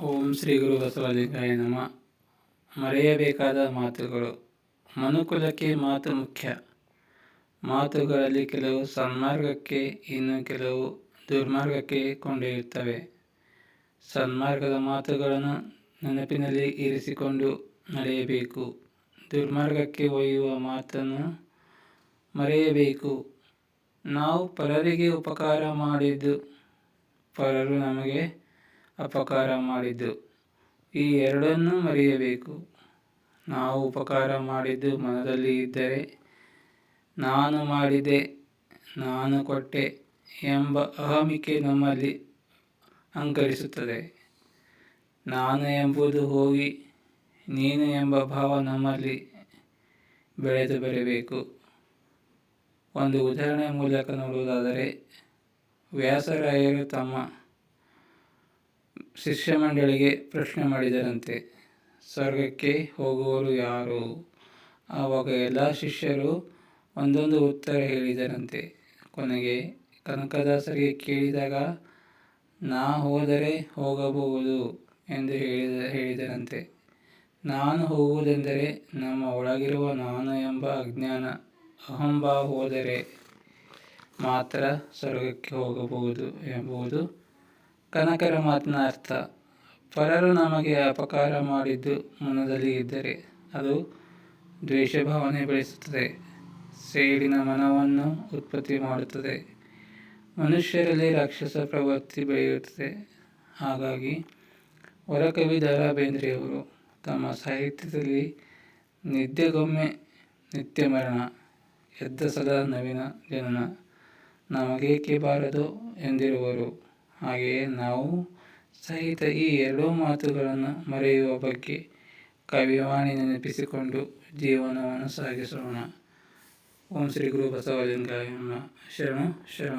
ಓಂ ಶ್ರೀ ಗುರು ಬಸವಲಿಂಗಾಯ ನಮ. ಮರೆಯಬೇಕಾದ ಮಾತುಗಳು. ಮನುಕುಲಕ್ಕೆ ಮಾತು ಮುಖ್ಯ. ಮಾತುಗಳಲ್ಲಿ ಕೆಲವು ಸನ್ಮಾರ್ಗಕ್ಕೆ, ಇನ್ನು ಕೆಲವು ದುರ್ಮಾರ್ಗಕ್ಕೆ ಕೊಂಡೊಯ್ಯುತ್ತವೆ. ಸನ್ಮಾರ್ಗದ ಮಾತುಗಳನ್ನು ನೆನಪಿನಲ್ಲಿ ಇರಿಸಿಕೊಂಡು ನಡೆಯಬೇಕು. ದುರ್ಮಾರ್ಗಕ್ಕೆ ಒಯ್ಯುವ ಮಾತನ್ನು ಮರೆಯಬೇಕು. ನಾವು ಪರರಿಗೆ ಉಪಕಾರ ಮಾಡಿದ್ದು, ಪರರು ನಮಗೆ ಅಪಕಾರ ಮಾಡಿದ್ದು. ಈ ಎರಡನ್ನೂ ಮರೆಯಬೇಕು. ನಾವು ಉಪಕಾರ ಮಾಡಿದ್ದು ಮನದಲ್ಲಿ ಇದ್ದರೆ ನಾನು ಮಾಡಿದೆ, ನಾನು ಕೊಟ್ಟೆ ಎಂಬ ಅಹಮಿಕೆ ನಮ್ಮಲ್ಲಿ ಅಂಕರಿಸುತ್ತದೆ ನಾನು ಎಂಬುದು ಹೋಗಿ, ನೀನು ಎಂಬ ಭಾವ ನಮ್ಮಲ್ಲಿ ಬೆಳೆದು ಬರಬೇಕು. ಒಂದು ಉದಾಹರಣೆ ಮೂಲಕ ನೋಡುವುದಾದರೆ ವ್ಯಾಸರಾಯರು ತಮ್ಮ ಶಿಷ್ಯ ಮಂಡಳಿಗೆ ಪ್ರಶ್ನೆ ಮಾಡಿದರಂತೆ, ಸ್ವರ್ಗಕ್ಕೆ ಹೋಗುವವರು ಯಾರು? ಆವಾಗ ಎಲ್ಲ ಶಿಷ್ಯರು ಒಂದೊಂದು ಉತ್ತರ ಹೇಳಿದರಂತೆ, ಕೊನೆಗೆ ಕನಕದಾಸರಿಗೆ ಕೇಳಿದಾಗ, ನಾ ಹೋದರೆ ಹೋಗಬಹುದು ಎಂದು ಹೇಳಿದ, ಹೇಳಿದರಂತೆ, ನಾನು ಹೋಗುವುದೆಂದರೆ ನಮ್ಮ ಒಳಗಿರುವ ನಾನು ಎಂಬ ಅಜ್ಞಾನ, ಅಹಂಭಾವ ಹೋದರೆ ಮಾತ್ರ ಸ್ವರ್ಗಕ್ಕೆ ಹೋಗಬಹುದು ಎಂಬುದು ಕನಕರ ಮಾತಿನ ಅರ್ಥ. ಪರರು ನಮಗೆ ಅಪಕಾರ ಮಾಡಿದ್ದು ಮನದಲ್ಲಿ ಇದ್ದರೆ ಅದು ದ್ವೇಷ ಭಾವನೆ ಬೆಳೆಸುತ್ತದೆ. ಸೇಡಿನ ಮನವನ್ನು ಉತ್ಪತ್ತಿ ಮಾಡುತ್ತದೆ. ಮನುಷ್ಯರಲ್ಲಿ ರಾಕ್ಷಸ ಪ್ರವೃತ್ತಿ ಬೆಳೆಯುತ್ತದೆ. ಹಾಗಾಗಿ ವರಕವಿ ದ ರಾ ಬೇಂದ್ರೆಯವರು ತಮ್ಮ ಸಾಹಿತ್ಯದಲ್ಲಿ ನಿದ್ದೆಗೊಮ್ಮೆ ನಿತ್ಯ ಮರಣ ಎದ್ದ ಸದಾ ನವೀನ ಜನನ, ನಮಗೇಕೆ ಬಾರದು ಎಂದಿರುವರು. ಹಾಗೆಯೇ ನಾವು ಸಹಿತ ಈ ಎರಡೂ ಮಾತುಗಳನ್ನು ಮರೆಯುವ ಬಗ್ಗೆ ಕವಿವಾಣಿ ನೆನಪಿಸಿಕೊಂಡು ಜೀವನವನ್ನು ಸಾಗಿಸೋಣ. ಓಂ ಶ್ರೀ ಗುರು ಬಸವಲಿಂಗಾಯ ಶರಣ ಶರಣ.